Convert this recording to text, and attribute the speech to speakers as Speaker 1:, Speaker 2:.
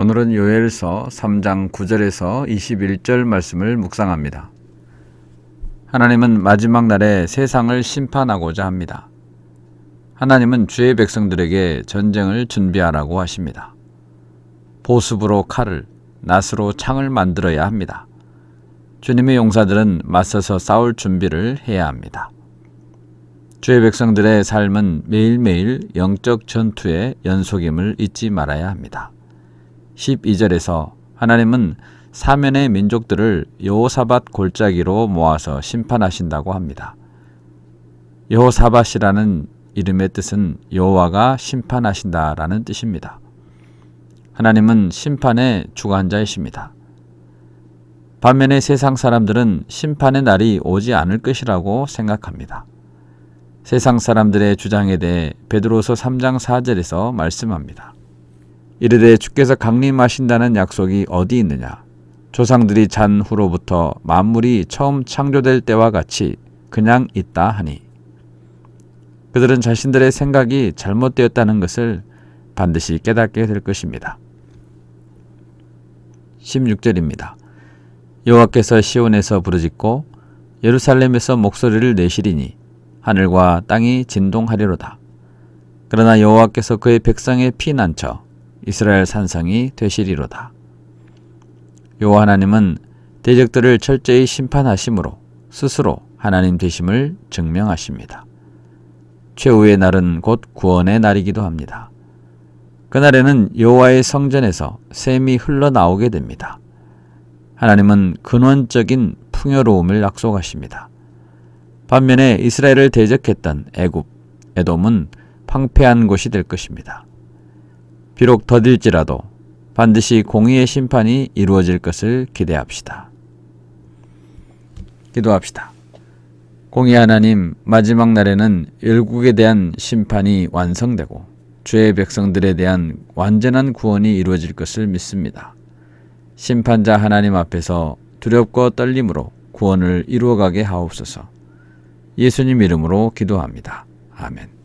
Speaker 1: 오늘은 요엘서 3장 9절에서 21절 말씀을 묵상합니다. 하나님은 마지막 날에 세상을 심판하고자 합니다. 하나님은 주의 백성들에게 전쟁을 준비하라고 하십니다. 보습으로 칼을, 낫으로 창을 만들어야 합니다. 주님의 용사들은 맞서서 싸울 준비를 해야 합니다. 주의 백성들의 삶은 매일매일 영적 전투의 연속임을 잊지 말아야 합니다. 12절에서 하나님은 사면의 민족들을 여호사밧 골짜기로 모아서 심판하신다고 합니다. 여호사밧이라는 이름의 뜻은 여호와가 심판하신다라는 뜻입니다. 하나님은 심판의 주관자이십니다. 반면에 세상 사람들은 심판의 날이 오지 않을 것이라고 생각합니다. 세상 사람들의 주장에 대해 베드로서 3장 4절에서 말씀합니다. 이르되 주께서 강림하신다는 약속이 어디 있느냐? 조상들이 잔 후로부터 만물이 처음 창조될 때와 같이 그냥 있다 하니. 그들은 자신들의 생각이 잘못되었다는 것을 반드시 깨닫게 될 것입니다. 16절입니다. 여호와께서 시온에서 부르짖고 예루살렘에서 목소리를 내시리니 하늘과 땅이 진동하리로다. 그러나 여호와께서 그의 백성의 피난처 이스라엘 산성이 되시리로다. 여호와 하나님은 대적들을 철저히 심판하심으로 스스로 하나님 되심을 증명하십니다. 최후의 날은 곧 구원의 날이기도 합니다. 그날에는 여호와의 성전에서 샘이 흘러나오게 됩니다. 하나님은 근원적인 풍요로움을 약속하십니다. 반면에 이스라엘을 대적했던 애굽, 에돔은 황폐한 곳이 될 것입니다. 비록 더딜지라도 반드시 공의의 심판이 이루어질 것을 기대합시다. 기도합시다. 공의 하나님, 마지막 날에는 열국에 대한 심판이 완성되고 주의 백성들에 대한 완전한 구원이 이루어질 것을 믿습니다. 심판자 하나님 앞에서 두렵고 떨림으로 구원을 이루어가게 하옵소서. 예수님 이름으로 기도합니다. 아멘.